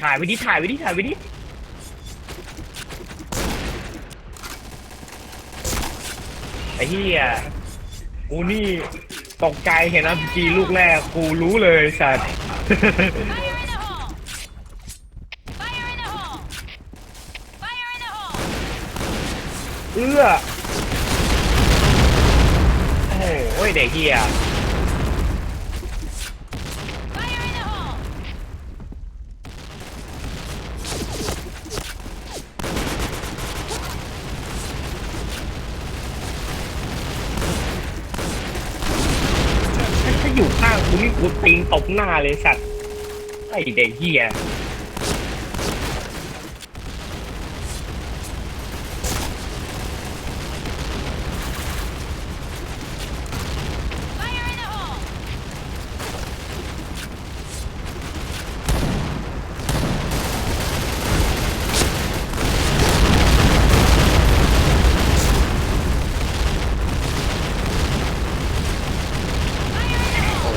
ถ่ายไว้ดิถ่ายไว้ดิถ่ายไว้ดิไอ้เหี้ยกูนี่ตกใจเห็นอาจีลูกแรก กูรู้เลยสัตว์ Fire in the hole! Fire in the hole! Fire in the hole! เอื้อ โอ้โหเด็กเหี้ย Fire in the hole! ถ้าอยู่ข้าง กูนี่กูตีนตบหน้าเลยสัตว์ไอ้เด็กเหี้ย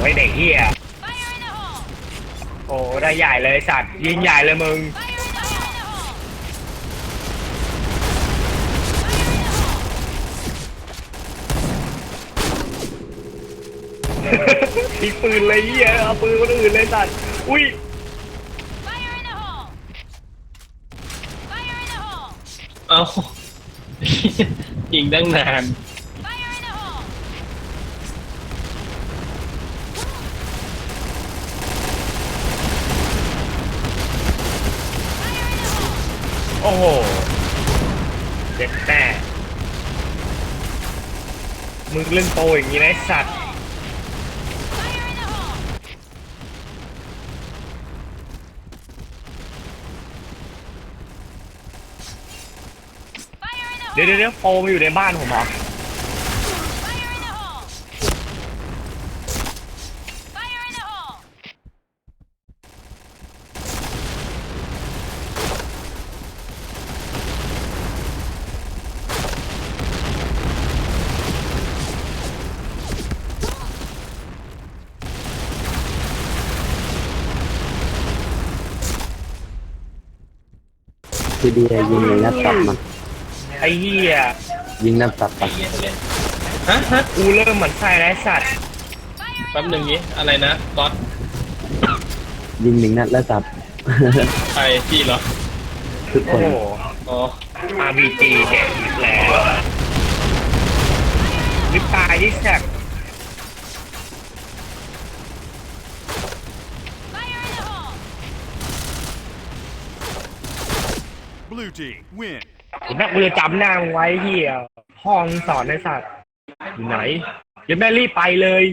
อ้ยเด็กเหี้ย Fire in the hole! โอ้ได้ใหญ่เลยสัตว์ยิงใหญ่เลยมึง Fire in the hole! Fire in the hole! ทิ้งปืนเลยเหี้ยเอาปืนคนอื่นเลยสัตว์อุ้ย Fire in the hole! Fire in the hole! เอ้ายิงตั้งนาน Fire in the hole! โอ้โหเจ็บแต่มึงเล่นโตอย่างนี้นะไอ้สัตว์เดี๋ยวเดี๋ยวเดี๋ยวโปมาอยู่ในบ้านผมเหรอ Fire in the hole! Fire in the hole! ทีเดียยิงนัดตับมาไอ้เหี้ยยิงนัดตับมาฮะฮะกูเริ่มเหมือนไส้แล้วไอ้สัตว์แป๊บหนึ่งนี้อะไรนะก๊อตยิงหนึ่งนัดแล้วตับ ใครพี่เหรอทุกคโอ้นโห อ๋อ RPG เด็กอีกแล้วลิปตายที่แท็ก Fire in the hole! Blue team win. แม่กูจะจำหน้ามึงไว้เหี้ยห้องสอนไอสัตว์อยู่ไหนเดี๋ยวแม่รีบไปเลย